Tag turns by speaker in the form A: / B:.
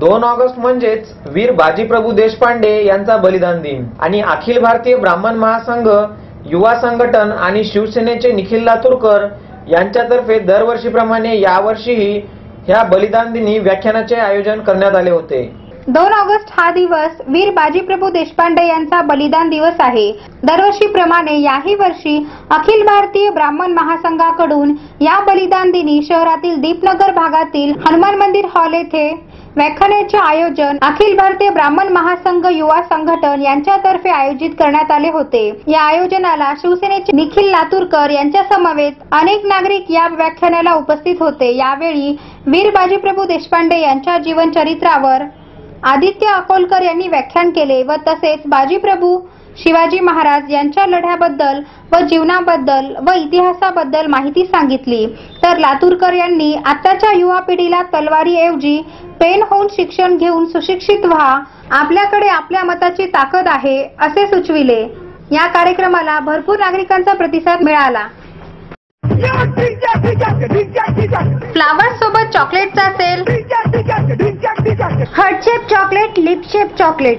A: दोन ऑगस्ट म्हणजेच वीर बाजीप्रभू देशपांडे यांचा बलिदान दिन. आणि अखिल भारतीय ब्राह्मण महासंघ युवा संघटन आणि शिवसेनेचे निखिल लातूरकर यांच्यातर्फे दरवर्षीप्रमाणे यावर्षीही ह्या बलिदान दिनी व्याख्यानाचे आयोजन करण्यात आले होते.
B: दोन ऑगस्ट हा दिवस वीर बाजीप्रभू देशपांडे यांचा बलिदान दिवस आहे. दरवर्षीप्रमाणे याही वर्षी अखिल भारतीय ब्राह्मण महासंघाकडून या बलिदान दिनी शहरातील दीपनगर भागातील हनुमान मंदिर हॉल येथे व्याख्यानाचे आयोजन अखिल भारतीय ब्राह्मण महासंघ युवा संघटन यांच्यातर्फे आयोजित करण्यात आले होते. या आयोजनाला शिवसेनेचे निखिल लातूरकर यांच्या समवेत अनेक नागरिक या व्याख्यानाला उपस्थित होते. यावेळी वीर बाजीप्रभू देशपांडे यांच्या जीवन चरित्रावर आदित्य अकोलकर यांनी व्याख्यान केले व तसेच बाजीप्रभू शिवाजी महाराज यांच्या लढ्याबद्दल व जीवनाबद्दल व इतिहासाबद्दल माहिती सांगितली. तर लातूरकर यांनी आताच्या युवा पिढीला तलवारीऐवजी पेन होऊन शिक्षण घेऊन सुशिक्षित व्हा. आपल्याकडे आपल्या मताची ताकद आहे असे सुचविले. या कार्यक्रमाला भरपूर नागरिकांचा प्रतिसाद मिळाला. फ्लावर सोबत चॉकलेटचा sale heart shape chocolate lip shape chocolate.